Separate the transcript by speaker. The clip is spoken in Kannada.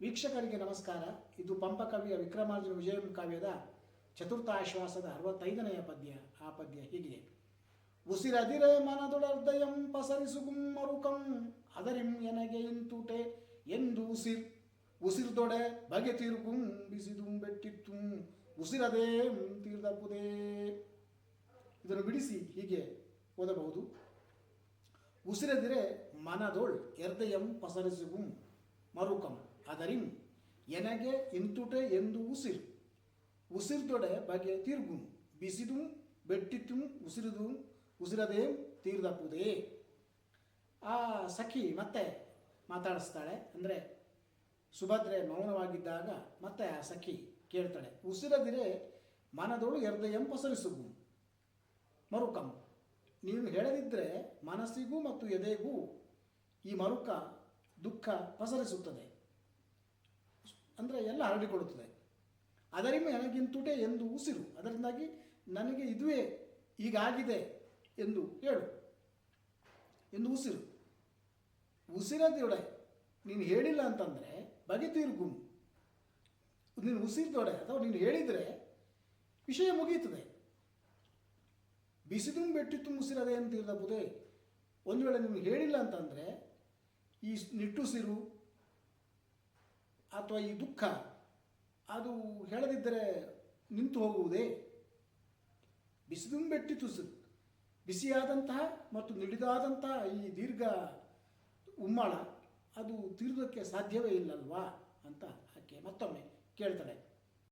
Speaker 1: ವೀಕ್ಷಕರಿಗೆ ನಮಸ್ಕಾರ. ಇದು ಪಂಪ ಕವಿಯ ವಿಕ್ರಮಾರ್ಜುನ ವಿಜಯಂ ಕಾವ್ಯದ ಚತುರ್ಥಾಶ್ವಾಸದ ಅರವತ್ತೈದನೆಯ ಪದ್ಯ. ಆ ಪದ್ಯ ಹೀಗಿದೆ. ಉಸಿರದಿರೆ ಮನದೊಡರ್ದಯಂ ಪಸರಿಸು ಮರುಕಂ, ಅದರಿಂ ಎನಗೆ ಇಂತುಟೆ ಎಂದು ಉಸಿರ್. ಉಸಿರ್ದೊಡೆ ಬಗೆ ತಿರುಗುಂ ಬಿಸಿದುಂ ಬೆಟ್ಟಿತ್ತು, ಉಸಿರದೇ ತೀರ್ದಪ್ಪುದೇ ಇದನ್ನು ಬಿಡಿಸಿ ಹೀಗೆ ಓದಬಹುದು. ಉಸಿರದಿರೆ ಮನದೊಳ್ ಎರ್ದಯಂ ಪಸರಿಸುಗುಂ ಮರುಕಂ. ಅದರಿಂ ಎನಗೆ ಇಂತುಟೆ ಎಂದು ಉಸಿರು. ಉಸಿರ್ದೊಡೆ ಬಗೆ ತಿರುಗು, ಬಿಸಿದು ಬೆಟ್ಟಿತು ಉಸಿರಿದು, ಉಸಿರದೇ ತೀರ್ದಪ್ಪುದೇ. ಆ ಸಖಿ ಮತ್ತೆ ಮಾತಾಡಿಸ್ತಾಳೆ, ಅಂದರೆ ಸುಭದ್ರೆ ಮೌನವಾಗಿದ್ದಾಗ ಮತ್ತೆ ಆ ಸಖಿ ಕೇಳ್ತಾಳೆ, ಉಸಿರದಿರೆ ಮನದೊಳು ಎರ್ದಯಂ ಪಸರಿಸುಗು ಮರುಕಂ ನೀನು ಹೇಳದಿದ್ದರೆ ಮನಸ್ಸಿಗೂ ಮತ್ತು ಎದೆಗೂ ಈ ಮರುಕ ದುಃಖ ಪಸರಿಸುತ್ತದೆ. ಅಂದರೆ ಎಲ್ಲ ಹರಡಿಕೊಳ್ಳುತ್ತದೆ ಅದರಿಂದ ನನಗಿಂತುಟೆ ಎಂದು ಉಸಿರು. ಅದರಿಂದಾಗಿ ನನಗೆ ಇದುವೇ ಈಗಾಗಿದೆ ಎಂದು ಹೇಳು. ಎಂದು ಉಸಿರು. ಉಸಿರದೊಡೆ ನೀನು ಹೇಳಿಲ್ಲ ಅಂತಂದರೆ ಬಗೆತೀರು ಗುಮ್ ನೀನು ಉಸಿರ್ದೊಡೆ ಅಥವಾ ನೀನು ಹೇಳಿದರೆ ವಿಷಯ ಮುಗಿಯುತ್ತದೆ. ಬಿಸಿದು ಬೆಟ್ಟಿತ್ತು ಉಸಿರದೆ ಅಂತ ಇರಬಹುದೇ ಒಂದು ವೇಳೆ ನಿಮ್ಗೆ ಹೇಳಿಲ್ಲ ಅಂತಂದರೆ ಈ ನಿಟ್ಟುಸಿರು ಅಥವಾ ಈ ದುಃಖ, ಅದು ಹೇಳದಿದ್ದರೆ ನಿಂತು ಹೋಗುವುದೇ? ಬಿಸಿದುಂಬೆಟ್ಟಿ ಬೆಟ್ಟಿತುಸಿರು ಬಿಸಿಯಾದಂತಹ ಮತ್ತು ನಿಡಿದಾದಂತಹ ಈ ದೀರ್ಘ ಉಮ್ಮಳ, ಅದು ತಿರುಗಕ್ಕೆ ಸಾಧ್ಯವೇ ಇಲ್ಲಲ್ವಾ? ಅಂತ ಆಕೆ ಮತ್ತೊಮ್ಮೆ ಕೇಳ್ತಾಳೆ.